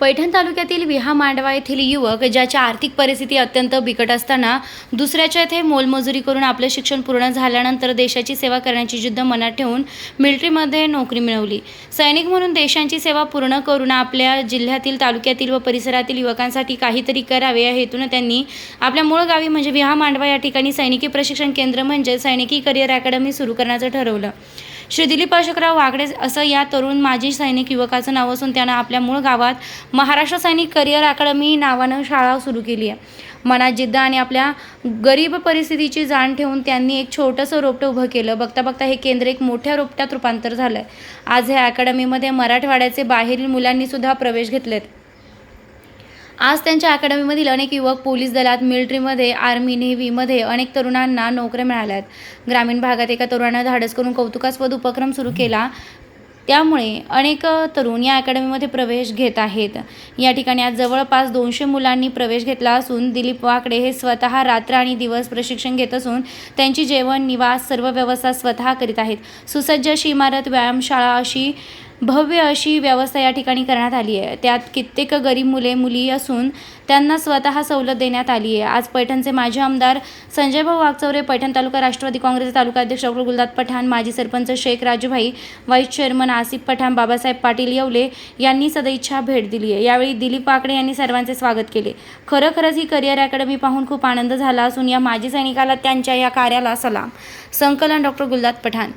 पैठण तालुक्यातील विहा मांडवा येथील युवक ज्याच्या आर्थिक परिस्थिती अत्यंत बिकट असताना दुसऱ्याच्या येथे मोलमजुरी करून आपले शिक्षण पूर्ण झाल्यानंतर देशाची सेवा करण्याची जिद्द मनात ठेवून मिलिटरीमध्ये नोकरी मिळवली. सैनिक म्हणून देशांची सेवा पूर्ण करून आपल्या जिल्ह्यातील तालुक्यातील व परिसरातील युवकांसाठी काहीतरी करावे या हेतून त्यांनी आपल्या मूळ गावी म्हणजे विहा मांडवा या ठिकाणी सैनिकी प्रशिक्षण केंद्र म्हणजे सैनिकी करिअर अकॅडमी सुरू करण्याचं ठरवलं. श्री दिलीप अशोकराव वागडे असं या तरुण माजी सैनिक युवकाचं नाव असून त्यानं आपल्या मूळ गावात महाराष्ट्र सैनिक करिअर अकॅडमी नावानं शाळा सुरू केली आहे. मनात जिद्द आणि आपल्या गरीब परिस्थितीची जाण ठेवून त्यांनी एक छोटंसं रोपटं उभं केलं. बघता बघता हे केंद्र एक मोठ्या रोपट्यात रूपांतर झालं आहे आज ह्या अकॅडमीमध्ये मराठवाड्याचे बाहेरील मुलांनीसुद्धा प्रवेश घेतलेत. आज त्यांच्या अकॅडमीमधील अनेक युवक पोलीस दलात मिलिटरीमध्ये आर्मी नेव्हीमध्ये अनेक तरुणांना नोकऱ्या मिळाल्या आहेत ग्रामीण भागात एका तरुणानं धाडस करून कौतुकास्पद उपक्रम सुरू केला. त्यामुळे अनेक तरुण या अकॅडमीमध्ये प्रवेश घेत आहेत. या ठिकाणी आज जवळपास दोनशे मुलांनी प्रवेश घेतला असून दिलीप वाकडे हे स्वतः रात्र आणि दिवस प्रशिक्षण घेत असून त्यांची जेवण निवास सर्व व्यवस्था स्वतः करीत आहेत. सुसज्ज अशी इमारत व्यायामशाळा अशी भव्य अशी व्यवस्था या ठिकाणी करण्यात आली आहे. त्यात कित्येक गरीब मुले मुली असून त्यांना स्वतः सवलत देण्यात आली आहे. आज पैठणचे माजी आमदार संजयभाऊ वागचौरे पैठण तालुका राष्ट्रवादी काँग्रेसचे तालुकाध्यक्ष डॉक्टर गुलदाद पठाण माजी सरपंच शेख राजूभाई व्हाईस चेअरमन आसिफ पठाण बाबासाहेब पाटील येवले यांनी सदैच्छा भेट दिली आहे. यावेळी दिलीप वाकडे यांनी सर्वांचे स्वागत केले. खरोखरच ही करिअर अकॅडमी पाहून खूप आनंद झाला असून या माजी सैनिकाला त्यांच्या या कार्याला सलाम. संकलन डॉक्टर गुलदाद पठाण.